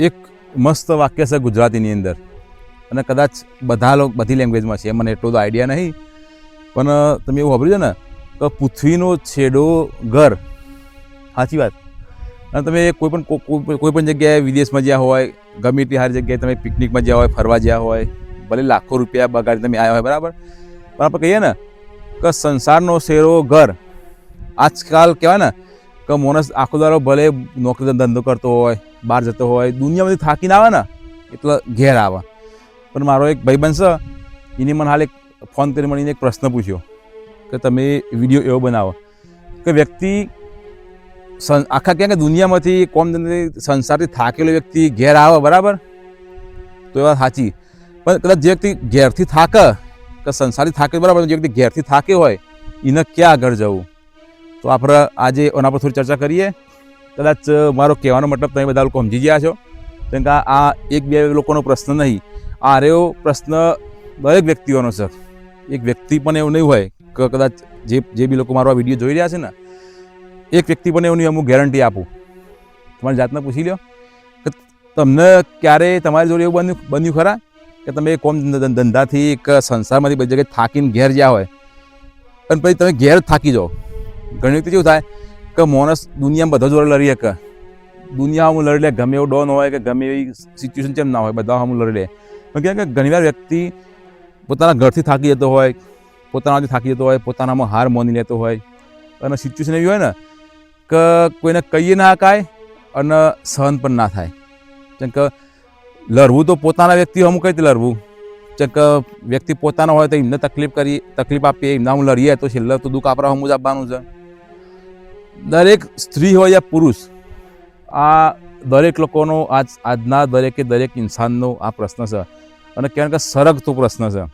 એક મસ્ત વાક્ય છે ગુજરાતીની અંદર. અને કદાચ બધા લોકો, બધી લેંગ્વેજમાં છે. મને એટલો તો આઈડિયા નહીં. પણ તમે એવું વાપર્યું છે ને? કે પૃથ્વીનો છેડો ઘર. સાચી વાત. અને તમે કોઈ પણ કોઈ પણ જગ્યાએ વિદેશમાં જ્યાં હોય, ગમે તે સારી જગ્યાએ તમે પિકનિકમાં જ્યાં હોય, ફરવા જ્યાં હોય, ભલે લાખો રૂપિયા બગાડી તમે આવ્યા હોય, બરાબર? પણ આપણે કહીએ ને કે સંસારનો શેરો ઘર. આજકાલ કહેવાય ને કે માણસ આખો દારો ભલે નોકરી ધંધો કરતો હોય બહાર જતો હોય, દુનિયામાંથી થાકીને આવે ને, એટલે ઘેર આવે. પણ મારો એક ભાઈબંધ છે એની મને હાલ એક ફોન કરી મળીને એક પ્રશ્ન પૂછ્યો કે તમે વીડિયો એવો બનાવો. કે વ્યક્તિ આખા ક્યાં કે દુનિયામાંથી કોમ સંસારથી થાકેલો વ્યક્તિ ઘેર આવે, બરાબર? તો એ વાત સાચી. પણ કદાચ જે વ્યક્તિ ઘેરથી થાકે, કે સંસારથી થાકે, બરાબર, જે વ્યક્તિ ઘેરથી થાકે હોય, એને ક્યાં આગળ જવું? તો આપણે આજે એના પર થોડી ચર્ચા કરીએ. કદાચ મારો કહેવાનો મતલબ તમે બધા લોકો સમજી ગયા છો. કેમ કે આ એક બે લોકોનો પ્રશ્ન નહીં. આ રહ્યો પ્રશ્ન દરેક વ્યક્તિઓનો છે. એક વ્યક્તિ પણ એવું નહીં હોય કે કદાચ જે જે બી લોકો મારો આ વીડિયો જોઈ રહ્યા છે ને, એક વ્યક્તિ પણ એવું નહીં હું ગેરંટી આપું. તમારી જાતને પૂછી લ્યો કે તમને ક્યારે તમારી જોડે એવું બન્યું બન્યું ખરા? કે તમે કોમ ધંધાથી એક સંસારમાંથી બધી જગ્યાએ થાકીને ઘેર જ્યાં હોય. અને પછી તમે ઘેર થાકી જાઓ. ઘણી વખતે કેવું થાય કે માણસ દુનિયામાં બધા જોડે લડી શકે દુનિયામાં લડી લે, ગમે એવો ડોન હોય કે ગમે એવી સિચ્યુએશન કેમ ના હોય, બધા હમ લડી લે. કેમ કે ઘણીવાર વ્યક્તિ પોતાના ઘરથી થાકી જતો હોય, પોતાનાથી થાકી જતો હોય, પોતાનામાં હાર માની લેતો હોય. અને સિચ્યુએશન એવી હોય ને કે કોઈને કહીએ ના કાય અને સહન પણ ના થાય. જેમ કે લડવું તો પોતાના વ્યક્તિ અમુક કઈ રીતે લડવું. જેમ કે વ્યક્તિ પોતાના હોય તો એમને તકલીફ કરી, તકલીફ આપીએ, એમના હું લડીએ તો છેલ્લે તો દુઃખ આપણા હમું જ આપવાનું છે. દરેક સ્ત્રી હોય યા પુરુષ, આ દરેક લોકોનો આજ, આજના દરેકે દરેક ઇન્સાનનો આ પ્રશ્ન છે. અને કહેવાય કે સરગતો પ્રશ્ન છે.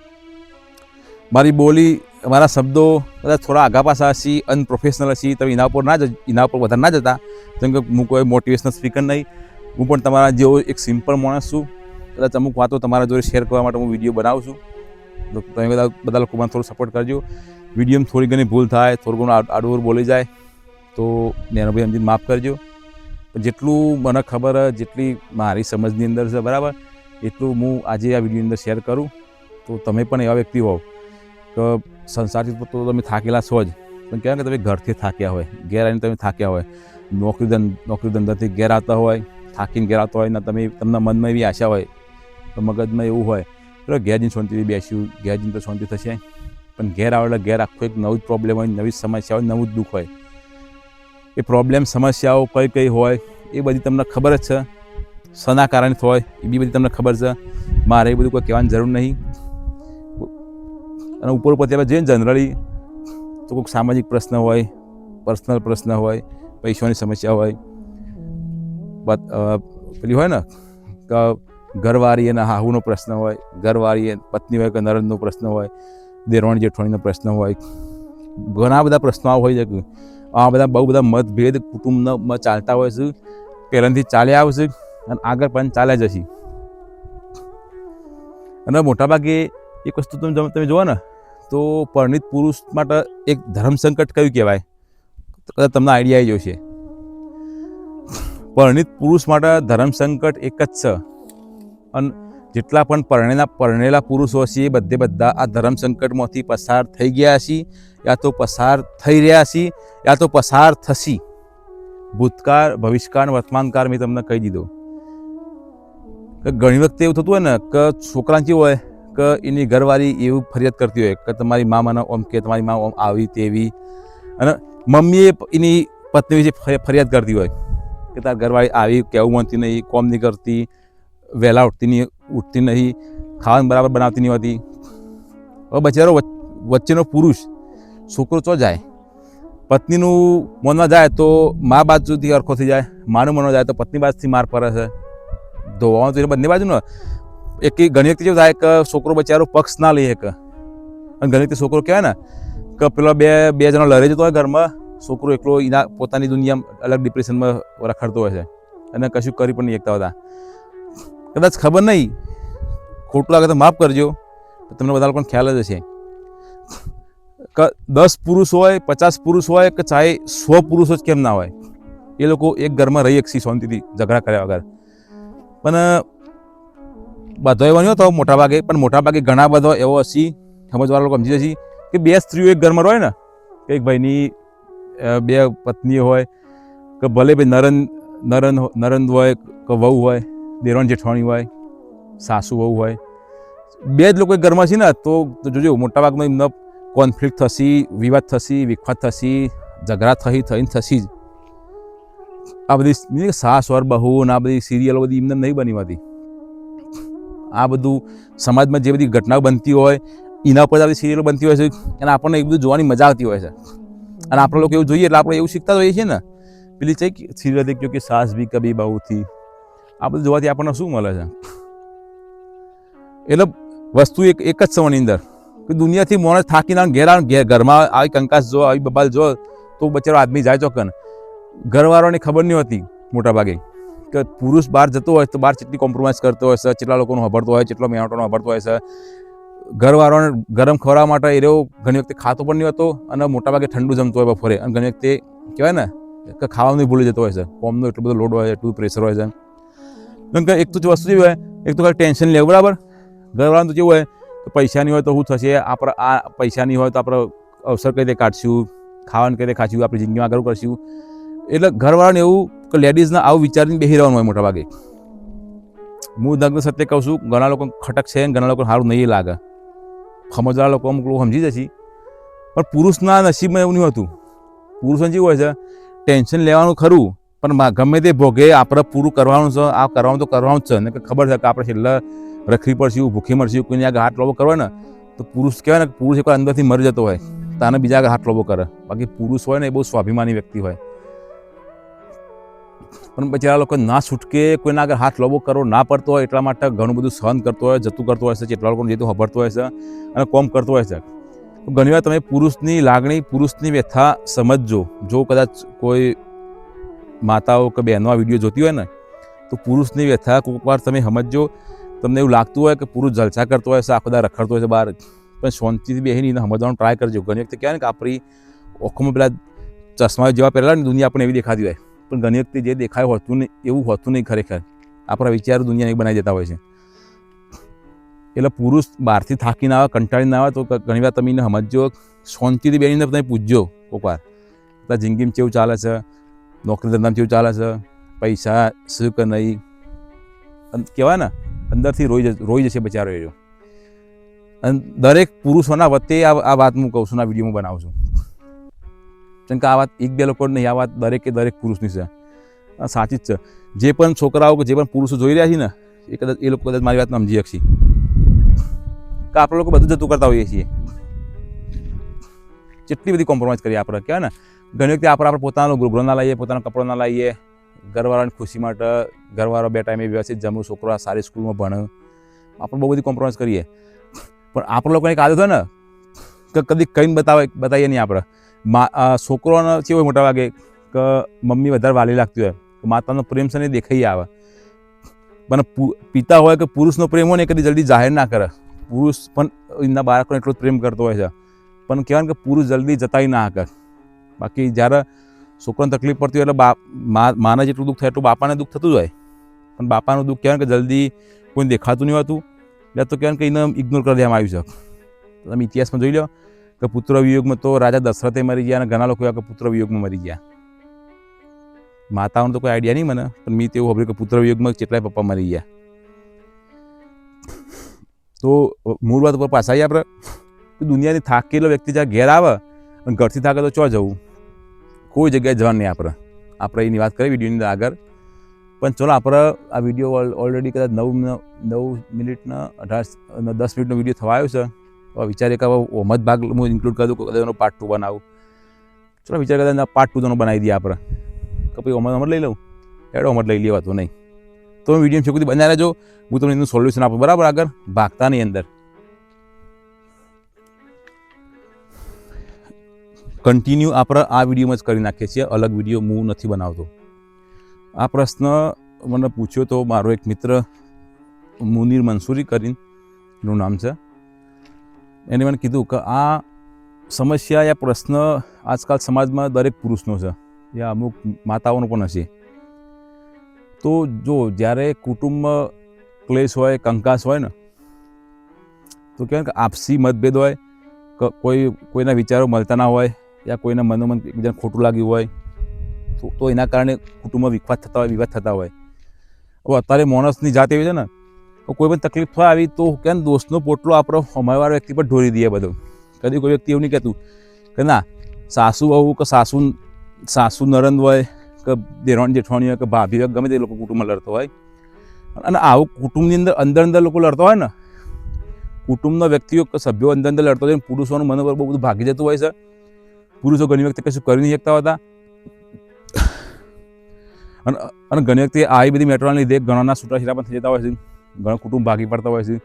મારી બોલી, મારા શબ્દો કદાચ થોડા આગા પાછા હશી અનપ્રોફેશનલ હશી, તમે એના ઉપર ના જ, એના ઉપર વધારે ના જતા. જેમ કે હું કોઈ મોટિવેશનલ સ્પીકર નહીં, હું પણ તમારા જેવો એક સિમ્પલ માણસ છું. કદાચ અમુક વાતો તમારા જોડે શેર કરવા માટે હું વીડિયો બનાવું છું. તો તમે બધા બધા લોકો મને થોડું સપોર્ટ કરજો. વિડીયોમાં થોડી ઘણી ભૂલ થાય, થોડું ઘણું આડ- બોલી જાય. તો નેનોભાઈ સમજીને માફ કરજો. જેટલું મને ખબર, જેટલી મારી સમજની અંદર છે, બરાબર? એટલું હું આજે આ વિડીયોની અંદર શેર કરું. તો તમે પણ એવા વ્યક્તિ હોવ કે સંસારથી તો તમે થાકેલા છો જ. પણ કહેવાય કે તમે ઘરથી થાક્યા હોય, ઘેર આવીને તમે થાક્યા હોય. નોકરી નોકરી ધંધાથી ઘેર આવતા હોય, થાકીને ઘેર આવતા હોય ને તમે તમને મનમાં એવી આશા હોય તો મગજમાં એવું હોય તો ઘેર જઈને શાંતિથી બેસ્યું, ઘેર જઈને તો શાંતિ થશે. પણ ઘેર આવે એટલે ઘેર આખો એક નવું જ પ્રોબ્લેમ હોય, નવી જ સમસ્યા હોય, નવું જ દુઃખ હોય. એ પ્રોબ્લેમ સમસ્યાઓ કઈ કઈ હોય, એ બધી તમને ખબર જ છે. શના કારણે હોય એ બી બધી તમને ખબર છે. મારે એ બધું કોઈ કહેવાની જરૂર નહીં. અને ઉપર ઉપર આપણે જઈએ જનરલી તો કોઈક સામાજિક પ્રશ્ન હોય પર્સનલ પ્રશ્ન હોય, પૈસાની સમસ્યા હોય પેલી હોય ને, કે, ઘરવાળી અને હાહુનો પ્રશ્ન હોય, ઘરવાળી પત્ની હોય કે નરદનો પ્રશ્ન હોય દેરવાણી જેઠવાણીનો પ્રશ્ન હોય, ઘણા બધા પ્રશ્નો હોય છે. આ બધા બહુ બધા મતભેદ કુટુંબમાં ચાલતા હોય છે. પહેલાંથી ચાલ્યા આવશે અને આગળ પણ ચાલ્યા જશે. અને મોટાભાગે એક વસ્તુ તમે તમે જુઓ ને, તો પરણિત પુરુષ માટે એક ધર્મ સંકટ કયું કહેવાય? કદાચ તમને આઈડિયા આવી જશે. પરણિત પુરુષ માટે ધર્મ સંકટ એક જ છે. અને જેટલા પણ પરણેલા પરણેલા પુરુષો છે, એ બધે બધા આ ધર્મ સંકટમાંથી પસાર થઈ ગયા છે, યા તો પસાર થઈ રહ્યા છે, યા તો પસાર થશી. ભૂતકાળ, ભવિષ્યકાળ, વર્તમાનકાળ મેં તમને કહી દીધો. ઘણી વખતે એવું થતું હોય ને, કે છોકરા કેવું હોય, કે એની ઘરવાળી એવું ફરિયાદ કરતી હોય, કે તમારી મા મને ઓમ કે, તમારી મા ઓમ આવી તેવી. અને મમ્મીએ એની પત્ની વિશે ફરિ- ફરિયાદ કરતી હોય, કે તાર ઘરવાળી આવી, કેવું માનતી નહીં, કોમ નહીં કરતી. વહેલા ઉઠતી નહીં ઉઠતી નહીં, ખાવાનું બરાબર બનાવતી નહીં હોતી. હવે બચારો વચ- વચ્ચેનો પુરુષ, છોકરો ચો જાય? પત્નીનું મનમાં જાય તો મા બાજુથી અરખો થઈ જાય. માનું મનમાં જાય તો પત્ની બાજુથી માર પડે છે. ધોવાનું તો એ બંને બાજુ ને એક ઘણી વખતે જેવું થાય કે છોકરો બચારો પક્ષ ના લઈ એક. અને ઘણી વખતે છોકરો કહેવાય ને કે પેલો બે બે જણા લડે જતો હોય ઘરમાં, છોકરો એકલો એના પોતાની દુનિયામાં અલગ ડિપ્રેશનમાં રખડતો હોય છે. અને કશું કરી પણ નહીં શકતા હોતા. કદાચ ખબર નહીં, ખોટું લાગે તો માફ કરજો તમને બધા લોકોને ખ્યાલ જ હશે. દસ પુરુષ હોય, પચાસ પુરુષ હોય કે ચાહે સો પુરુષો જ કેમ ના હોય? એ લોકો એક ઘરમાં રહી શકશે શાંતિથી ઝઘડા કર્યા વગર. પણ બધો એવો નહીં હોતો મોટા ભાગે, પણ મોટા ભાગે ઘણા બધો એવો હશી સમજવાળા લોકો સમજી જશે કે બે સ્ત્રીઓ એક ઘરમાં હોય ને એક ભાઈની બે પત્ની હોય, કે ભલે ભાઈ નરન નરન નરંદ હોય કે વહુ હોય દેરોણ જેઠવાણી હોય, સાસુ વહુ હોય. બે જ લોકો ઘરમાં છે ને, તો જોજો, મોટાભાગમાં એમનો કોન્ફ્લિક્ટ થશે, વિવાદ થશે, વિખવાદ થશે, ઝઘડા થઈ, થઈને થશી જ. આ બધી સાસ ઓર બહુ ને આ બધી સિરિયલો બધી એમને નહીં બની હતી. આ બધું સમાજમાં જે બધી ઘટનાઓ બનતી હોય, એના પર બધી સિરિયલો બનતી હોય છે, અને આપણને એ બધું જોવાની મજા આવતી હોય છે. અને આપણે લોકો એવું જોઈએ એટલે આપણે એવું શીખતા હોઈએ છીએ ને. પેલી છે સિરિયલ દેખ્યો કે સાસ ભી કભી બહુ થી. આ બધું જોવાથી આપણને શું મળે છે? એટલે વસ્તુ એક એક જ સમયની અંદર કે દુનિયાથી માણસ થાકીને ઘેર ઘેર ઘરમાં આવી કંકાસ જો, આવી બબાલ જો, તો બચારો આદમી જાય ચોકન ઘરવાળાને ખબર નહીં હોતી મોટાભાગે કે પુરુષ બહાર જતો હોય તો બહાર કેટલી કોમ્પ્રોમાઇઝ કરતો હોય છે, કેટલા લોકોનો હભરતો હોય કેટલો મહેનતોનો હભરતો હોય છે. ઘરવાળાને ગરમ ખવડાવવા માટે એ રહ્યો, ઘણી વખતે ખાતો પણ નહીં હોતો અને મોટાભાગે ઠંડુ જમતો હોય બપોરે. અને ઘણી વખતે કહેવાય ને કે ખાવાનું ભૂલી જતો હોય છે. કોમનો એટલો બધો લોડ હોય છે એટલું પ્રેશર હોય છે. કેમ કે એક તો વસ્તુ જેવી હોય, એક તો ખાલી ટેન્શન લેવું, બરાબર? ઘરવાળાનું તો જેવું હોય તો પૈસાની હોય તો શું થશે? આપણે આ પૈસાની હોય તો આપણે અવસર કઈ રીતે કાઢશું? ખાવાનું કઈ રીતે ખાશું? આપણી જિંદગીમાં આગળ કરશું? એટલે ઘરવાળાને એવું કે લેડીઝના આવું વિચારીને બેસી રહેવાનું હોય મોટા ભાગે હું દગ્ન સત્ય કહું છું, ઘણા લોકો ખટક છે, ઘણા લોકો સારું નહીં લાગે. સમજવાળા લોકો અમુક લોકો સમજી જશે. પણ પુરુષના નસીબમાં એવું નહીં હોતું. પુરુષને જેવું હોય છે ટેન્શન લેવાનું ખરું પણ ગમે તે ભોગે આપણે પૂરું કરવાનું છે, આ કરવાનું તો કરવાનું જ છે. ને ખબર છે કે આપણે છેલ્લા રખડી પડશું ભૂખી મળશું કોઈને આગળ હાથ લોબો કરવો ને, તો પુરુષ કહેવાય ને પુરુષ એકવાર અંદરથી મરી જતો હોય તાને બીજા આગળ હાથ લોબો કરે. બાકી પુરુષ હોય ને એ બહુ સ્વાભિમાની વ્યક્તિ હોય. પણ બચારા લોકો ના છૂટકે કોઈના આગળ હાથ લોબો કરવો ના પડતો હોય, એટલા માટે ઘણું બધું સહન કરતો હોય, જતું કરતો હોય છે, જેટલા લોકોને જેતું હભરતો હોય છે અને કોમ કરતો હોય છે. ઘણીવાર તમે પુરુષની લાગણી, પુરુષની વ્યથા સમજજો. જો કદાચ કોઈ માતાઓ કે બહેનો આ વીડિયો જોતી હોય ને, તો પુરુષની વ્યથા કોઈક વાર તમે સમજજો. તમને એવું લાગતું હોય કે પુરુષ જલસા કરતો હોય છે આખો બધા રખડતો હોય છે બહાર, પણ શાંતિથી બેસીને એને સમજવાનો ટ્રાય કરજો. ઘણી વખતે કહેવાય ને કે આપણી ઓખોમાં પેલા ચશ્મા જેવા પહેલાં ને, દુનિયા આપણને એવી દેખાતી હોય. પણ ઘણી વખતે જે દેખાય હોતું નહીં, એવું હોતું નહીં ખરેખર. આપણા વિચારો દુનિયાને એક બનાવી દેતા હોય છે. એટલે પુરુષ બહારથી થાકીને આવે, કંટાળીને આવે, તો ઘણી ઘણીવાર તમે એને સમજજો. શાંતિથી બેસીને તમે પૂછજો કોઈક વાર. જિંદગીમાં કેવું ચાલે છે? નોકરી ધંધામાં કેવું ચાલે છે, પૈસા શું કે નહીં. કહેવાય ને, અંદરથી રોઈ રોઈ જશે બચારો એ અને દરેક પુરુષોના વચ્ચે આ વાત હું કહું છું, આ વીડિયો હું બનાવું છું. કેમ કે આ વાત એક બે લોકો નહીં, આ વાત દરેકે દરેક પુરુષની છે. સાચી જ છે. જે પણ છોકરાઓ કે જે પણ પુરુષો જોઈ રહ્યા છે ને, એ કદાચ, એ લોકો કદાચ મારી વાત સમજી શકશે. કે આપણે લોકો બધું જતું કરતા હોઈએ છીએ. જેટલી બધી કોમ્પ્રોમાઇઝ કરીએ આપણે, કહેવાય ને. ઘણી વખતે આપણે આપણે પોતાનો ગૃહ ના લાવીએ પોતાના કપડો ના લાવીએ ઘરવાળાની ખુશી માટે ઘરવાળો બે ટાઈમે વ્યવસ્થિત જમવું, છોકરો સારી સ્કૂલમાં ભણે. આપણે બહુ બધી કોમ્પ્રોમાઇઝ કરીએ. પણ આપણે લોકોને એક આદત હોય ને, કે કદી કંઈ બતાવે, બતાવીએ નહીં આપણે. મા છોકરોને કેવું હોય મોટા ભાગે, કે મમ્મી વધારે વાલી લાગતી હોય, કે માતાનો પ્રેમ છે ને દેખાઈ આવે. પણ પિતા હોય કે પુરુષનો પ્રેમ હોય ને કદી જલ્દી જાહેર ના કરે. પુરુષ પણ એમના બાળકોને એટલો જ પ્રેમ કરતો હોય છે. પણ કહેવાય કે પુરુષ જલ્દી જતાઈ ના કરે બાકી જ્યારે છોકરાને તકલીફ પડતી હોય એટલે બા માને જેટલું દુઃખ થાય એટલું બાપાને દુઃખ થતું જ હોય. પણ બાપાનું દુઃખ કહેવાય કે જલ્દી કોઈ દેખાતું નહીં હોતું. એટલે તો કહેવાય કે એને ઇગ્નોર કરી દેવામાં આવ્યું છે. તમે ઇતિહાસમાં જોઈ લો કે પુત્ર વિયોગમાં તો રાજા દશરથે મરી ગયા અને ઘણા લોકો એવા કે પુત્ર વિયોગમાં મરી ગયા. માતાઓનો તો કોઈ આઈડિયા નહીં મને, પણ મેં તેવું ખબર કે પુત્ર વિયોગમાં કેટલાય પપ્પા મરી ગયા. તો મૂળ વાત ઉપર પાછા આવીએ આપણે. દુનિયાની થાકેલો વ્યક્તિ જ્યાં ઘેર આવે અને ઘરથી થાકે તો ચો જવું? કોઈ જગ્યાએ જવાનું નહીં આપણે. આપણે એની વાત કરીએ વિડીયોની અંદર આગળ. પણ ચલો આપણે આ વીડિયો ઓલરેડી કદાચ નવ નવ મિનિટના, અઢાર દસ મિનિટનો વીડિયો થવા આવ્યો છે. તો વિચારે કે ઓમદ ભાગ હું ઇન્ક્લુડ કરી દઉં કદાચ એનો પાર્ટ ટુ બનાવું. ચલો વિચાર કદાચ પાર્ટ ટુ તો બનાવી દઈએ આપણે. કે ભાઈ ઓમદ અમર લઈ લઉં? એડો ઓમદ લઈ લેવા તો નહીં. તો વીડિયો છેક સુધી બનાવી રહેજો. હું તમને એનું સોલ્યુશન આપું. બરાબર આગળ? ભાગતાની અંદર. કન્ટિન્યુ આપણે આ વિડીયોમાં જ કરી નાખીએ છીએ. અલગ વીડિયો હું નથી બનાવતો. આ પ્રશ્ન મને પૂછ્યો તો મારો એક મિત્ર મુનીર મંસૂરી કરીનું નામ છે. એને મને કીધું કે આ સમસ્યા યા પ્રશ્ન આજકાલ સમાજમાં દરેક પુરુષનો છે, યા અમુક માતાઓનો પણ હશે. તો જો જ્યારે કુટુંબમાં ક્લેશ હોય, કંકાસ હોય ને, તો કહેવાય કે આપસી મતભેદ હોય કોઈ, કોઈના વિચારો મળતા ના હોય યા કોઈના મનોમન એકબીજાને ખોટું લાગ્યું હોય, તો એના કારણે કુટુંબમાં વિખવાદ થતા હોય, વિવાદ થતા હોય. હવે અત્યારે માણસની જાત એવી છે ને, તો કોઈ પણ તકલીફ થાય આવી તો કેમ દોસ્તનો પોટલો આપણો અમારવાળા વ્યક્તિ પર ઢોરી દઈએ બધું? કદી કોઈ વ્યક્તિ એવું નહીં કહેતું કે ના, સાસુ વહુ કે સાસુ સાસુ નરંદ હોય કે દેરાણ જેઠાણી હોય કે ભાભી હોય, ગમે તે લોકો કુટુંબમાં લડતો હોય. અને આવું કુટુંબની અંદર અંદર અંદર લોકો લડતો હોય ને, કુટુંબના વ્યક્તિઓ સભ્યો અંદર અંદર લડતો હોય, પુરુષોનું મનોબળ બહુ બધું ભાગી જતું હોય છે. પુરુષો ઘણી વખતે કશું કરી નહીં શકતા હતા. અને અને ઘણી વખતે આવી બધી મેટ્રોના લીધે ઘણાના છૂટાછેડા પણ થઈ જતા હોય છે. ઘણા કુટુંબ ભાગી પડતા હોય છે.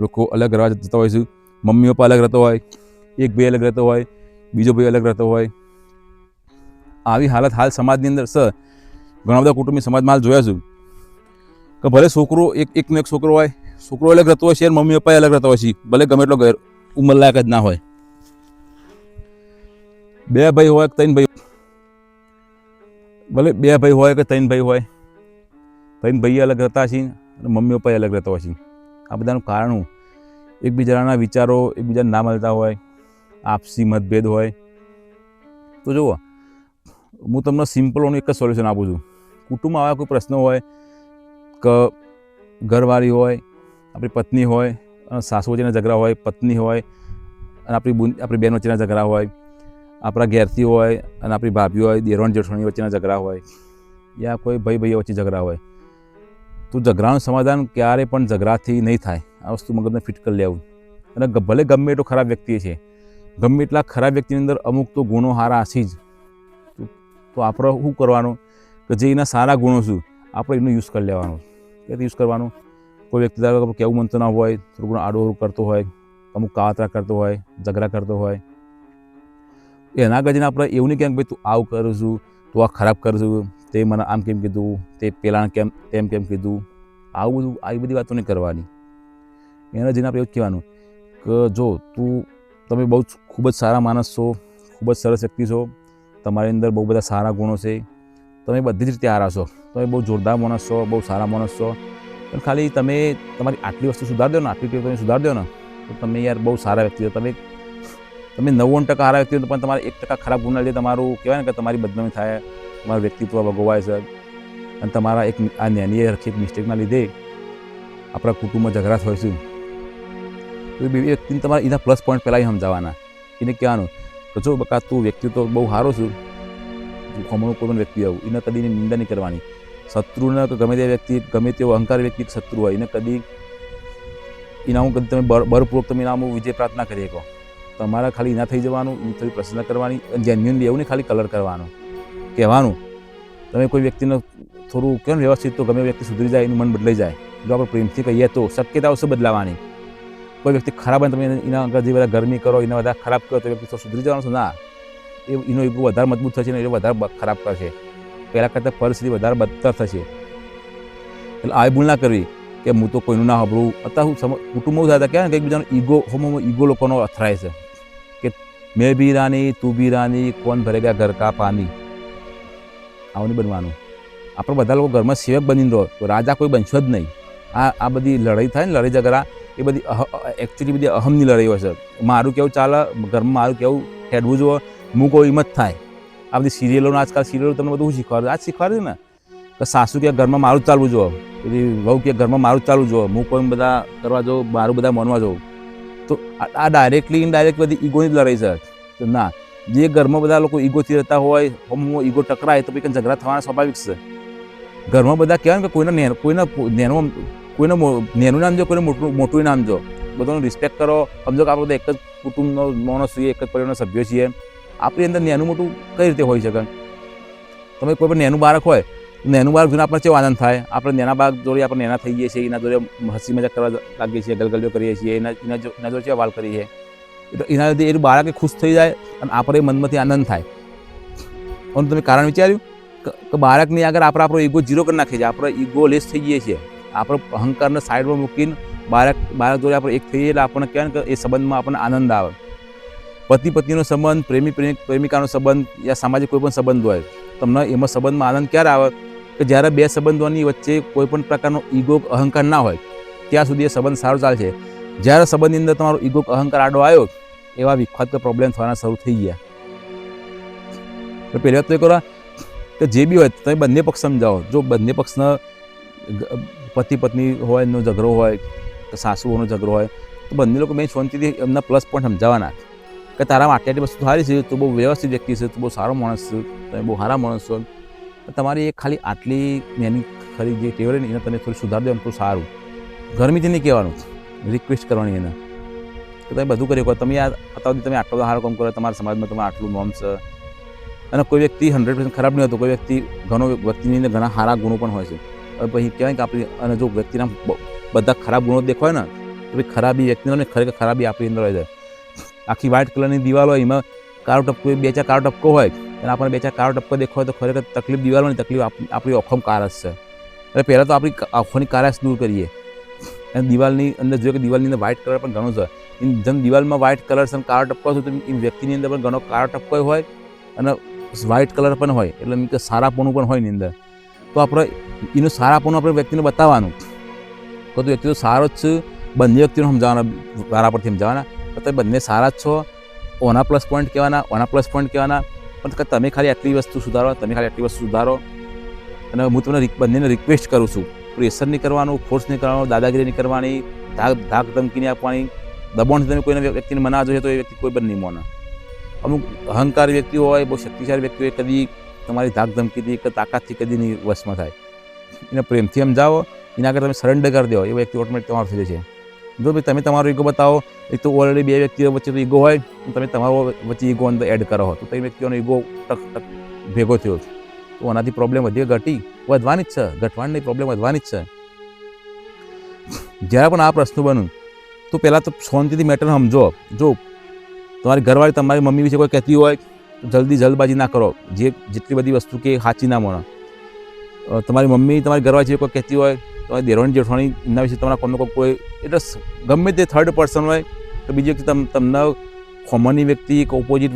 લોકો અલગ રહેવા જતા હોય છે. મમ્મી પપ્પા અલગ રહેતો હોય. એક ભાઈ અલગ રહેતો હોય. બીજો ભાઈ અલગ રહેતો હોય. આવી હાલત હાલ સમાજની અંદર છે. ઘણા બધા કુટુંબી સમાજમાં હાલ જોયા છું. કે ભલે છોકરો એક, એકનો એક છોકરો હોય, છોકરો અલગ રહેતો હોય છે મમ્મી પપ્પા અલગ રહેતા હોય છે. ભલે ગમે એટલો ઘર ઉંમર લાયક જ ના હોય. બે ભાઈ હોય કે ત્રણ ભાઈ ભલે બે ભાઈ હોય કે ત્રણ ભાઈ હોય. ત્રણ ભાઈ અલગ રહેતા છે અને મમ્મી પપ્પા અલગ રહેતા હોય છે. આ બધાનું કારણ? એકબીજાના વિચારો, એકબીજાને ના મળતા હોય. આપસી મતભેદ હોય. તો જુઓ, હું તમને સિમ્પલોનું એક જ સોલ્યુશન આપું છું. કુટુંબમાં આવા કોઈ પ્રશ્નો હોય કે ઘરવાળી હોય, આપણી પત્ની હોય સાસુ વચ્ચેના ઝઘડા હોય, પત્ની હોય, અને આપણી બુન, આપણી બહેન વચ્ચેના ઝઘડા હોય આપણા ઘેરથી હોય અને આપણી ભાભી હોય દેરોણ જેઠોણી વચ્ચેના ઝઘડા હોય, યા કોઈ ભાઈ ભાઈ વચ્ચે ઝઘડા હોય, તો ઝઘડાનું સમાધાન ક્યારે પણ ઝઘડાથી નહીં થાય. આ વસ્તુ મગજને ફિટ કરી લેવું. અને ભલે ગમે એટલો ખરાબ વ્યક્તિ છે, ગમે એટલા ખરાબ વ્યક્તિની અંદર અમુક તો ગુણો સારા હશે જ. તો- આપણે શું કરવાનું કે જે એના સારા ગુણો શું આપણે એનો યુઝ કરી લેવાનો. કે યુઝ કરવાનું? કોઈ વ્યક્તિ ધારો કહેવું મનતો ના હોય, થોડું ઘણું આડું કરતો હોય, અમુક કાવતરા કરતો હોય, ઝઘડા કરતો હોય એના આગળ આપણે એવું નહીં કેમ ભાઈ તું આવું કરું છું, તું આ ખરાબ કરું છું, તે મને આમ કેમ કીધું, તે પેલા કેમ, તેમ કેમ કીધું. આવું બધું, આવી બધી વાતો નહીં કરવાની. એના જઈને આપણે એવું કહેવાનું કે જો તું, તમે બહુ ખૂબ જ સારા માણસ છો, ખૂબ જ સરસ વ્યક્તિ છો, તમારી અંદર બહુ બધા સારા ગુણો છે, તમે બધી જ રીતે સારા છો, તમે બહુ જોરદાર માણસ છો, બહુ સારા માણસ છો, પણ ખાલી તમે તમારી આટલી વસ્તુ સુધાર દો ને, આટલી તમે સુધાર દો ને, તો તમે યાર બહુ સારા વ્યક્તિ છો. તમે તમે નવ્વાણું ટકા હારા વ્યક્તિ પણ તમારે એક ટકા ખરાબ ગુણના લીધે તમારું, કહેવાય ને કે તમારી બદનામી થાય, તમારું વ્યક્તિત્વ ભગવાય છે. અને તમારા એક આ નાની રખી એક મિસ્ટેકના લીધે આપણા કુટુંબમાં ઝઘડા થાય છે. તો એ બે વ્યક્તિને તમારે એના પ્લસ પોઈન્ટ પહેલાં સમજાવવાના. એને કહેવાનું કે જો બકા તું વ્યક્તિત્વ બહુ સારો છું ખમણું કોઈ પણ વ્યક્તિ આવું, એને કદી નિંદા નહીં કરવાની. શત્રુને કે ગમે તે વ્યક્તિ, ગમે તેવો અહંકાર વ્યક્તિ શત્રુ હોય, એને કદી એના હું કદી તમે બળપૂર્વક તમે એના હું વિજય પ્રાર્થના કરી શકો. તમારે ખાલી એના થઈ જવાનું થોડી પ્રશ્ન કરવાની જેન્યુનલી એવું નહીં ખાલી કલર કરવાનો. કહેવાનું, તમે કોઈ વ્યક્તિને થોડું કેમ વ્યવસ્થિત તો ગમે વ્યક્તિ સુધરી જાય, એનું મન બદલાઈ જાય. જો આપણે પ્રેમથી કહીએ તો શક્યતાઓ છે બદલાવાની. કોઈ વ્યક્તિ ખરાબ હોય તમે એના આગળ જે બધા ગરમી કરો, એના બધા ખરાબ કરો, તો વ્યક્તિ સુધરી જવાનું છે ના. એ એનો ઈગો વધારે મજબૂત થશે ને એ વધારે ખરાબ કરશે. પહેલાં કરતાં પરિસ્થિતિ વધારે બદતર થશે. એટલે આવી ભૂલ ના કરવી. કે હું તો કોઈનું ના સાંભળું. અત્યારે હું કુટુંબો થતા કહેવાય ને કે એકબીજાનો ઈગો હોમોમાં ઈગો લોકોનો અથડાય છે. કે મેં બી રાની તું બી રાની કોણ ભરેગા ઘર કા પાની આવું નહીં બનવાનું. આપણે બધા લોકો ઘરમાં સેવક બનીને રહો. રાજા કોઈ બનશો જ નહીં. આ આ બધી લડાઈ થાય ને, લડાઈ ઝઘડા, એ બધી એકચ્યુઅલી બધી અહમની લડાઈ હોય છે. મારું કેવું ચાલે, ઘરમાં મારું કેવું હેડવું જોવો, હું કોઈ હિંમત થાય. આ બધી સિરિયલોને આજકાલ સિરિયલો તમને બધું શીખવાડે આજ શીખવાડે ને? કે સાસુ કે ઘરમાં મારું ચાલવું જોઈએ બધી વહુ કે ઘરમાં મારું જ ચાલવું જોઈએ હું કોઈ બધા કરવા જાઉં, મારું બધા માનવા જાઉં. તો આ- ડાયરેક્ટલી ઇનડાયરેક્ટ બધી ઈગોની જ લડાઈ છે. તો ના, જે ઘરમાં બધા લોકો ઈગોથી રહેતા હોય, હોમ ઈગો ટકરાય, તો પછી ઝઘડા થવાના સ્વાભાવિક છે. ઘરમાં બધા કહેવાય કે કોઈને નેન, કોઈને નેનો, કોઈને નેનું નામ જો, કોઈને મોટું મોટું નામ જો. બધાનું રિસ્પેક્ટ કરો. સમજો કે આપણે બધા એક જ કુટુંબનો માણસ છીએ, એક જ પરિવારના સભ્યો છીએ. આપણી અંદર નેનું મોટું કઈ રીતે હોઈ શકે? તમે કોઈ પણ નેનું બાળક હોય નેનું બાળક જોઈને આપણને કેવો આનંદ થાય. આપણે નેના બાળક જોડે આપણે નેના થઈ જઈએ છીએ, એના જોડે હસી મજાક કરવા લાગીએ છીએ, ગલગલીઓ કરીએ છીએ, એના એના જોડે કેવા વાલ કરીએ એટલે એના લીધે એ બાળકે ખુશ થઈ જાય અને આપણે મનમાંથી આનંદ થાય. અને તમે કારણ વિચાર્યું? કે- બાળકની આગળ આપણે આપણો ઈગો ઝીરો કરી નાખીએ છીએ. આપણે ઈગો લેસ થઈ જઈએ છીએ. આપણે અહંકારને સાઈડમાં મૂકીને બાળક બાળક જોડે આપણે એક થઈએ એટલે આપણને કહેવાય કે એ સંબંધમાં આપણને આનંદ આવે. પતિ પત્નીનો સંબંધ, પ્રેમી પ્રેમિક પ્રેમિકાનો સંબંધ યા સામાજિક કોઈ પણ સંબંધ હોય, તમને એમાં સંબંધમાં આનંદ ક્યારે આવે? કે જ્યારે બે સંબંધોની વચ્ચે કોઈ પણ પ્રકારનો ઈગો અહંકાર ના હોય, ત્યાં સુધી એ સંબંધ સારો ચાલશે. જ્યારે સંબંધની અંદર તમારો ઈગો અહંકાર આડો આવ્યો, એવા કે પ્રોબ્લેમ થવાના શરૂ થઈ ગયા. તો પહેલી વાત તો એ કરો કે જે બી હોય, તમે બંને પક્ષ સમજાવો જો બંને પક્ષના પતિ પત્ની હોય એનો ઝઘડો હોય, કે સાસુઓનો ઝઘડો હોય, તો બંને લોકો મેં શાંતિથી એમના પ્લસ પોઈન્ટ સમજાવવાના કે તારા આટલી આટલી વસ્તુ સારી છે, તું બહુ વ્યવસ્થિત વ્યક્તિ છે, તું બહુ સારો માણસ છે, તમે બહુ સારા માણસ. છો તમારી એક ખાલી આટલી એની ખરી જે ટેવ રહી ને એને તમે થોડી સુધાર દો ને તો સારું. ગરમીથી નહીં કહેવાનું રિક્વેસ્ટ કરવાની એને. કે તમે બધું કર્યું તમે આ અત્યાર તમે આટલો બધો સારો કામ કરો તમારા સમાજમાં તમે આટલું નોમ છે. અને કોઈ વ્યક્તિ હંડ્રેડ પર્સન્ટ ખરાબ નહીં હોતો, કોઈ વ્યક્તિ ઘણો વ્યક્તિની અંદર ઘણા સારા ગુણો પણ હોય છે. હવે પછી કહેવાય કે આપણી, અને જો વ્યક્તિના બધા ખરાબ ગુણો દેખાય ને, તો ભાઈ ખરાબી વ્યક્તિનો ને ખરેખર ખરાબી આપણી અંદર હોય છે. આખી વ્હાઇટ કલરની દિવાલ હોય, એમાં કાળો ટપકો, બે ચાર કાળો ટપકો હોય. અને આપણને બે ચાર કાળો ટપકો દેખાય તો ખરેખર તકલીફ દિવાલોની તકલીફ આપ- આપણી ઓખમ કારસ છે. એટલે પહેલાં તો આપણી આંખોની કારસ દૂર કરીએ. અને દિવાલની અંદર જોઈએ કે દિવાલની અંદર વ્હાઇટ કલર પણ ઘણો છે. જેમ દિવાલમાં વ્હાઇટ કલર છે કાળો ટપકો છે તો વ્યક્તિની અંદર પણ ઘણો કાળો ટપકો હોય અને વ્હાઇટ કલર પણ હોય. એટલે એમ કે સારાપણું પણ હોય એની અંદર. તો આપણે એનું સારાપણું આપણે વ્યક્તિને બતાવવાનું. તો વ્યક્તિ તો સારો જ છે, બંને વ્યક્તિને સમજાવવાના, વારા પરથી સમજાવવાના. તો તમે બંને સારા જ છો. ઓના પ્લસ પોઈન્ટ કહેવાના, ઓના પ્લસ પોઈન્ટ કહેવાના. પણ તમે ખાલી આટલી વસ્તુ સુધારો, તમે ખાલી આટલી વસ્તુ સુધારો. અને હું તમને બંનેને રિક્વેસ્ટ કરું છું. પ્રેશર નહીં કરવાનું ફોર્સ નહીં કરવાનું, દાદાગીરી નહીં કરવાની, ધાક ધાક ધમકી નહીં આપવાની. દબાણથી તમે કોઈને વ્યક્તિને મનાવા જોઈએ તો એ વ્યક્તિ કોઈ પણ નહીં માને. અમુક અહંકાર વ્યક્તિ હોય, બહુ શક્તિશાળી વ્યક્તિ હોય, કદી તમારી ધાક ધમકીથી કે તાકાતથી કદી નહીં વશમાં થાય. એને પ્રેમથી સમજાવો, એના આગળ તમે સરેન્ડર કરી દો, એ વ્યક્તિ ઓટોમેટિક તમારો થઈ જશે. જો ભાઈ તમે તમારો ઈગો બતાવો એક તો ઓલરેડી બે વ્યક્તિઓ વચ્ચે તો ઈગો હોય તમે તમારો વચ્ચે ઈગો અંદર એડ કરો તો તે વ્યક્તિઓનો ઈગો ટક ટક ભેગો થયો તો આનાથી પ્રોબ્લેમ વધી, ઘટી, વધવાની જ છે. ઘટવાની પ્રોબ્લેમ વધવાની જ છે. જ્યારે પણ આ પ્રશ્ન બન્યું, તો પહેલાં તો શાંતિથી મેટર સમજો. જો તમારી ઘરવાળી તમારી મમ્મી વિશે કોઈ કહેતી હોય, તો જલ્દી જલ્દબાજી ના કરો. જે જેટલી બધી વસ્તુ કે સાચી ના મળે તમારી મમ્મી તમારી ઘરવાળી જે કોઈ કહેતી હોય તમારી દેરોણી જેઠવાણી, એમના વિશે તમારા કોઈનો કોઈ એટલે ગમે તે થર્ડ પર્સન હોય, તો બીજી વ્યક્તિ તમ તમને કોમનની વ્યક્તિ કે ઓપોઝિટ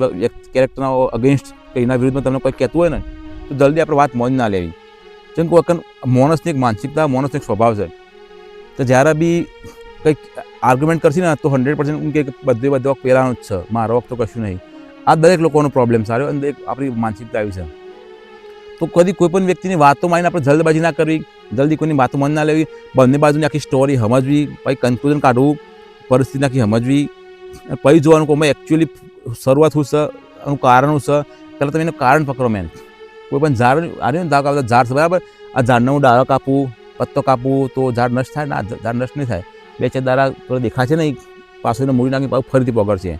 કેરેક્ટરના અગેન્સ્ટ કે એના વિરુદ્ધમાં તમને કોઈ કહેતું હોય ને, તો જલ્દી આપણે વાત મોજ ના લેવી. જેમ કે વખત માણસની એક માનસિકતા, માણસનો એક સ્વભાવ છે. તો જ્યારે બી કંઈક આર્ગ્યુમેન્ટ કરશે ને, તો હંડ્રેડ પર્સન્ટ કે બધે બધો વખત પહેલાંનો જ છે, મારો વખત તો કશું નહીં. આ દરેક લોકોનો પ્રોબ્લેમ સારો અને આપણી માનસિકતા આવી છે. તો કદી કોઈ પણ વ્યક્તિની વાતો માનીને આપણે જલ્દબાજી ના કરવી જલ્દી કોઈની વાતો મન ના લેવી. બંને બાજુની આખી સ્ટોરી સમજવી, પછી કન્ક્લુઝન કાઢવું પરિસ્થિતિ આખી સમજવી. પછી જોવાનું કે અમે એકચ્યુઅલી શરૂઆત શું છે એનું કારણ શું છે. પહેલાં તમે એનું કારણ પકડો મેન કોઈ પણ ઝાડ આવ્યું ને ધાક આવતા ઝાડ બરાબર? આ ઝાડને હું ડાળો કાપું, પત્તો કાપું, તો ઝાડ નષ્ટ થાય ના ઝાડ નષ્ટ નહીં થાય. બે ચાર દારા થોડા દેખાશે નહીં પાછું એને મૂડી નાખી પાછું ફરીથી છે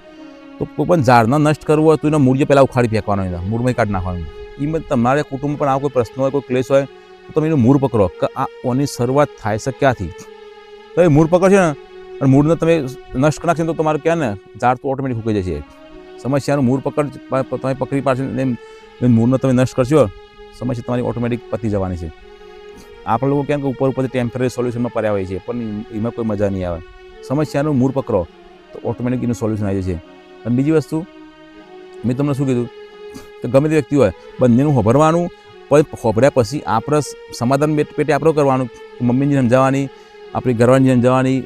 તો કોઈ પણ ઝાડને નષ્ટ કરવું હોય તો એનો મૂળ પહેલાં ઉખાડી ફેંકવાનો એના, મૂળમાં કાઢી નાખવાનું. એમાં તમારે કુટુંબ પણ આવો કોઈ પ્રશ્ન હોય, કોઈ ક્લેશ હોય તો તમે એનું મૂળ પકડો. કે, આ ઓની શરૂઆત થાય છે ક્યાંથી? તો એ મૂળ પકડશે ને, અને મૂળને તમે નષ્ટ નાખશો તો તમારે ક્યાં ને, ઝાડ તો ઓટોમેટિક ફૂકાઈ જશે. સમસ્યાનું મૂળ પકડ તમે પકડી પાડશો એમ મૂળને તમે નષ્ટ કરશો, સમસ્યા તમારી ઓટોમેટિક પતી જવાની છે. આપણે લોકો કેમ કે ઉપર ઉપરથી ટેમ્પરરી સોલ્યુશનમાં પર્યા હોય છે, પણ એમાં કોઈ મજા નહીં આવે. સમસ્યાનું મૂળ પકડો, તો ઓટોમેટિક એનું સોલ્યુશન આવી જશે. અને બીજી વસ્તુ, મેં તમને શું કીધું? કે ગમે તે વ્યક્તિ હોય, બંનેનું હોભરવાનું પછી ખોભર્યા પછી આપણે સમાધાન પેટ- આપણો કરવાનું. મમ્મીને સમજાવવાની, આપણી ઘરવાળીને સમજાવવાની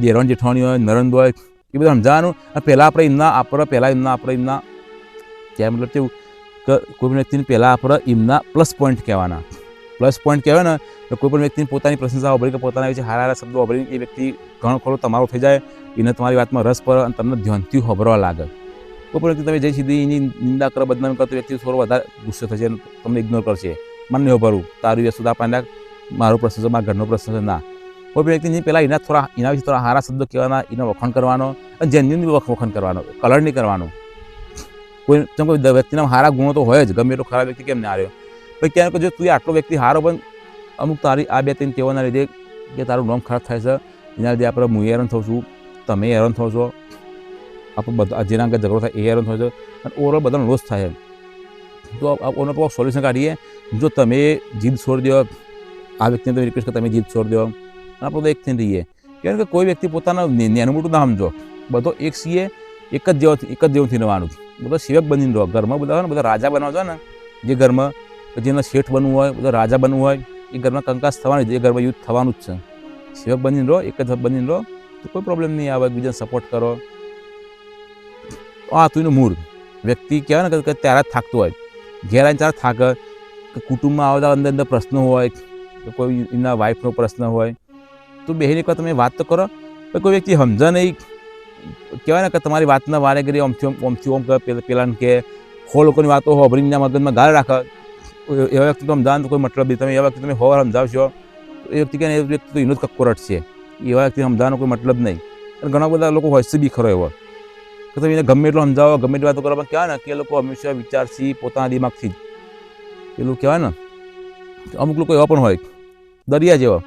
દેરવાન જેઠવાણી હોય નરંદ હોય, એ બધું સમજાવવાનું. અને પહેલાં આપણે એમના આપણે, પહેલાં એમના આપણે એમના ત્યાં મતલબ કેવું કે, કોઈ પણ વ્યક્તિને પહેલાં આપણે એમના પ્લસ પોઈન્ટ કહેવાના. પ્લસ પોઈન્ટ કહેવાય ને, તો કોઈ પણ વ્યક્તિની પોતાની પ્રશંસા ઉભરી કે પોતાના વિશે હારા હારા શબ્દો ઉભરીને એ વ્યક્તિ ઘણો ખરો તમારો થઈ જાય. એને તમારી વાતમાં રસ પડે અને તમને ધ્યાનથી હોભરવા લાગે. કોઈ પણ વ્યક્તિ તમે જઈ સીધી એની નિંદા કરો, બદનામ કરતો વ્યક્તિ થોડો વધારે ગુસ્સો થશે તમને ઇગ્નોર કરશે. મને નહીં હોભરવું તારું વ્યસ્ત સુધા પાંડા મારો પ્રશ્ન છે, મારા ઘરનો પ્રશ્ન છે, ના. કોઈ પણ વ્યક્તિની પહેલાં એના થોડા, એના વિશે થોડા સારા શબ્દો કહેવાના, એનો વખાણ કરવાનો અને જેન્યુન વખાણ કરવાનો કલર નહીં કરવાનો. કોઈ, જેમ કોઈ વ્યક્તિના સારા ગુણો તો હોય જ, ગમે એટલો ખરાબ વ્યક્તિ કેમ ના આવ્યો પછી ક્યારેક જો તું આટલો વ્યક્તિ સારો પણ અમુક તારી આ બે ત્રણ તેઓના લીધે કે તારું નામ ખરાબ થાય છે, એના લીધે આપણે હું હેરાન થઉં છું, તમે હેરાન થો છો આપણે બધા જેના અંગે ઝઘડો થાય, એ હેરાન થયો છે. અને ઓવરઓલ બધાનો લોસ થાય તો ઓનો પર સોલ્યુશન કાઢીએ. જો તમે જીદ છોડી દો, આ વ્યક્તિને તમે રિક્વેસ્ટ તમે જીદ છોડી દો. અને આપણે તો એક થઈને રહીએ. કેમ કે કોઈ વ્યક્તિ પોતાના નેનું મોટું ના સમજો બધો એક સીએ, એક જ જેવો એક જ જેવું થઈને રહેવાનું. બધો સેવક બનીને રહો. ઘરમાં બધા બધા રાજા બનવા છો ને, જે ઘરમાં જેના શેઠ બનવું હોય, બધા રાજા બનવું હોય, એ ઘરમાં કંકાસ થવાની એ ઘરમાં યુદ્ધ થવાનું જ છે. સેવક બનીને રહો, એક જ બનીને રહો, તો કોઈ પ્રોબ્લેમ નહીં આવે. બીજાને સપોર્ટ કરો. આ હતું એનું મૂળ. વ્યક્તિ કહેવાય ને કે ત્યારે જ થાકતું હોય. ઘેર આવીને ત્યારે થાકે. કે કુટુંબમાં આવતા અંદર અંદર પ્રશ્નો હોય, કે કોઈ એમના વાઈફનો પ્રશ્ન હોય. તો બેહીને એકવાર તમે વાત તો કરો. કે કોઈ વ્યક્તિ સમજે નહીં. કહેવાય ને કે તમારી વાતના વારે કરી ઓમથી ઓમ ઓમથી ઓમ કરે પેલાને કે હો લોકોની વાતો હો હોભરીને મગજમાં ગાળ રાખે. એવા વ્યક્તિ તો સમજાવવાનો કોઈ મતલબ નહીં. તમે એવા વ્યક્તિ તમે હો સમજાવશો એ વ્યક્તિ કે એ વ્યક્તિ તો એનો જ કક્કોરટ છે. એવા વ્યક્તિ સમજાવવાનો કોઈ મતલબ નહીં. અને ઘણા બધા લોકો હોય છે બી ખરો એવો. કે તમે એને ગમે એટલો સમજાવો, ગમે એટલી વાતો કરો, પણ કહેવાય ને કે એ લોકો હંમેશા વિચારશી પોતાના દિમાગથી જ. પેલું કહેવાય ને અમુક લોકો એવા પણ હોય, દરિયા જેવા.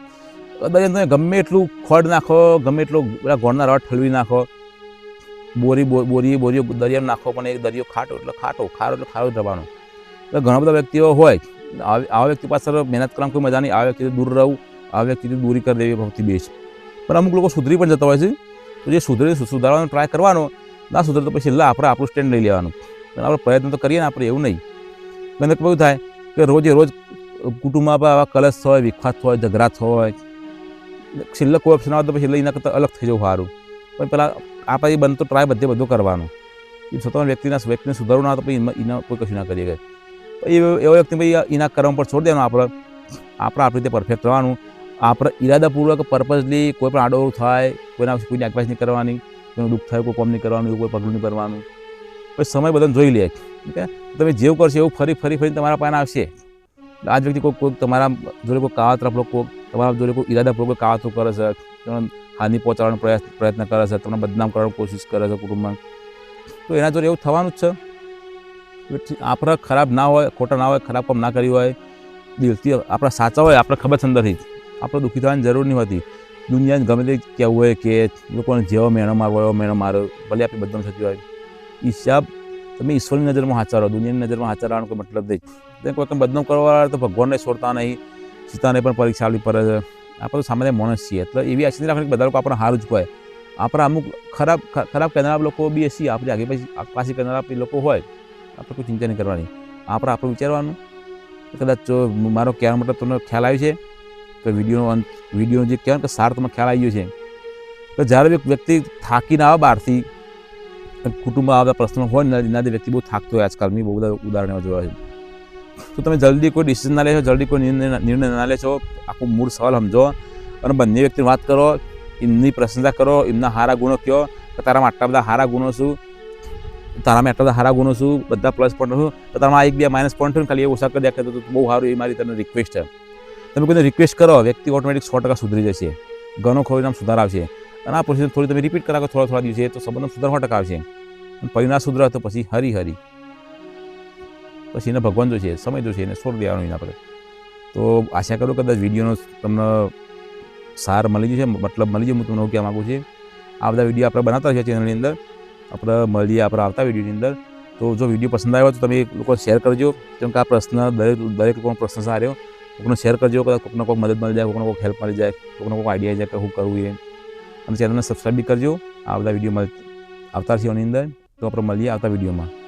દરિયા તમે ગમે એટલું ખડ નાખો, ગમે એટલું પેલા ગોળના રડ ઠલવી નાખો. બોરી બોરી, બોરીઓ દરિયામાં નાખો, પણ એ દરિયો ખાટો, એટલે ખાટો, ખારો એટલે ખારો રહેવાનો એટલે ઘણા બધા વ્યક્તિઓ હોય, આવા વ્યક્તિ પાછળ મહેનત કરવાની કોઈ મજા નહીં. આ વ્યક્તિથી દૂર રહું આ વ્યક્તિથી દૂરી કરી દેવી ભક્તિ બેસ પણ અમુક લોકો સુધરી પણ જતા હોય છે. તો જે સુધરી, સુધારવાનો ટ્રાય કરવાનો ના સુધરે તો પછી લા, આપણે આપણું સ્ટેન્ડ લઈ લેવાનું. અને આપણે પ્રયત્ન તો કરીએ ને આપણે, એવું નહીં. મને કેવું થાય કે રોજે રોજ કુટુંબમાં પણ આવા કલશ હોય વિખવાત હોય ઝઘરાત હોય, છેલ્લે કોઈ ઓપ્શન આવે તો પછી એના કરતાં અલગ થઈ જવું સારું. પણ પહેલાં આપણે બનતો ટ્રાય બધે બધું કરવાનું. એ છતાં વ્યક્તિના વ્યક્તિને સુધારવું ના તો પછી એના કોઈ કશું ના કરીએ એ એવો વ્યક્તિ ભાઈ એના કર્મ પર છોડી દેવાનું આપણે. આપણે આપણી રીતે પરફેક્ટ રહેવાનું. આપણે ઈરાદાપૂર્વક પર્પઝલી કોઈ પણ આડો થાય, કોઈના કોઈની આકવાશ નહીં કરવાની. કોઈનું દુઃખ થાય કોઈ કોમ નહીં કરવાનું, એવું કોઈ પગલું નહીં કરવાનું પછી સમય બધાને જોઈ લે. તમે જેવું કરશો એવું ફરી ફરી ફરી તમારા પાસે આવશે. આ જ વ્યક્તિ કોઈ કોઈ તમારા જોડે કોઈ કાવા તરફ લોકો, તમારા જોડે કોઈ ઈરાદાપૂર્વક કોઈ કાવતું કરે છે. હાનિ પહોંચાડવાનો પ્રયાસ પ્રયત્ન કરે છે. તમને બદનામ કરવાની કોશિશ કરે છે કુટુંબમાં. તો એના જોડે એવું થવાનું જ છે. આપણે ખરાબ ના હોય, ખોટા ના હોય, ખરાબ કામ ના કર્યું હોય, દિલથી આપણા સાચા હોય, આપણે ખબર છે અંદરથી. આપણે દુઃખી થવાની જરૂર નહીં હોતી. દુનિયાને ગમે તે કહેવું હોય કે લોકોને જેવો મેણો મારવો એવો મેણો મારો, ભલે આપણે બદનામ થતી હોય. હિસાબ તમે ઈશ્વરની નજરમાં હાચારો, દુનિયાની નજરમાં હાચા રહેવાનો કોઈ મતલબ નહીં. કોઈ તમે બદનામ કરવા તો ભગવાનને છોડતા નહીં, સીતાને પણ પરીક્ષા આપવી પડે છે. આપણે તો સામાન્ય માણસ છીએ. એટલે એવી આશા રાખવાની બધા લોકો આપણને સારું જ કહે. આપણા અમુક ખરાબ ખરાબ કહેનારા લોકો બી હશે, આપણી આગે પાછી પાછી કરનારા બી લોકો હોય. આપણે કોઈ ચિંતા નહીં કરવાની. આપણે આપણે વિચારવાનું. કદાચ મારો કહેવાનો મતલબ તમને ખ્યાલ આવ્યો છે કે વિડીયોનો અંત વિડીયોનો જે કહેવાય કે સાર તમને ખ્યાલ આવી ગયો છે. કે જ્યારે વ્યક્તિ થાકીને આવે બહારથી કુટુંબમાં આવતા પ્રશ્નો હોય ને, એનાથી વ્યક્તિ બહુ થાકતો હોય આજકાલ. મેં બહુ બધા ઉદાહરણો જોયા છે. તો તમે જલ્દી કોઈ ડિસિઝન ના લેશો, જલ્દી કોઈ નિર્ણય ના લેશો. આખું મૂળ સવાલ સમજો. અને બંને વ્યક્તિની વાત કરો. એમની પ્રશંસા કરો, એમના સારા ગુણો કહો કે તારામાં આટલા બધા સારા ગુણો શું? તારામાં આટલા બધા સારા ગુણો શું? બધા પ્લસ પોઈન્ટ શું? તો તારામાં એક બે માઇનસ પોઈન્ટ ખાલી એ ઓછા કરી દે તો બહુ સારું, એ મારી તમને રિક્વેસ્ટ છે. તમે કોઈને રિક્વેસ્ટ કરો, વ્યક્તિ ઓટોમેટિક સો ટકા સુધરી જશે. ઘણો ખોરી નામ સુધાર આવશે. અને આ પ્રોસેસ થોડી તમે રિપીટ કરાવો થોડા થોડા દિવસે તો સંબંધ સુધાર સો ટકા આવશે. પરિણામ સુધરા તો પછી હરી હરી. પછી એને ભગવાન જો છે સમય જો છે એને છોડી દેવાનું એના પર. તો આશા કરું કદાચ વિડીયોનો તમને સાર મળી જશે, મતલબ મળી જાય હું તમને કહેવા માગું છું. આ બધા વીડિયો આપણે બનાવતા છીએ ચેનલની અંદર. આપણે મળીએ આપણે આવતા વિડીયોની અંદર. તો જો વીડિયો પસંદ આવ્યો તો તમે લોકો શેર કરજો. કેમ કે આ પ્રશ્ન દરેક દરેક લોકોનો પ્રશ્ન સારો. કોકને શેર કરજો, કદાચ કોકને કોઈક મદદ મળી જાય, કોકને કોઈક હેલ્પ મળી જાય, કોકને કોઈક આઈડિયા જાય કે શું કરવું એ અને ચેનલને સબસ્ક્રાઈબ બી કરજો. આ બધા વિડીયોમાં આવતા છીએ એની અંદર. તો આપણે મળીએ આવતા વિડીયોમાં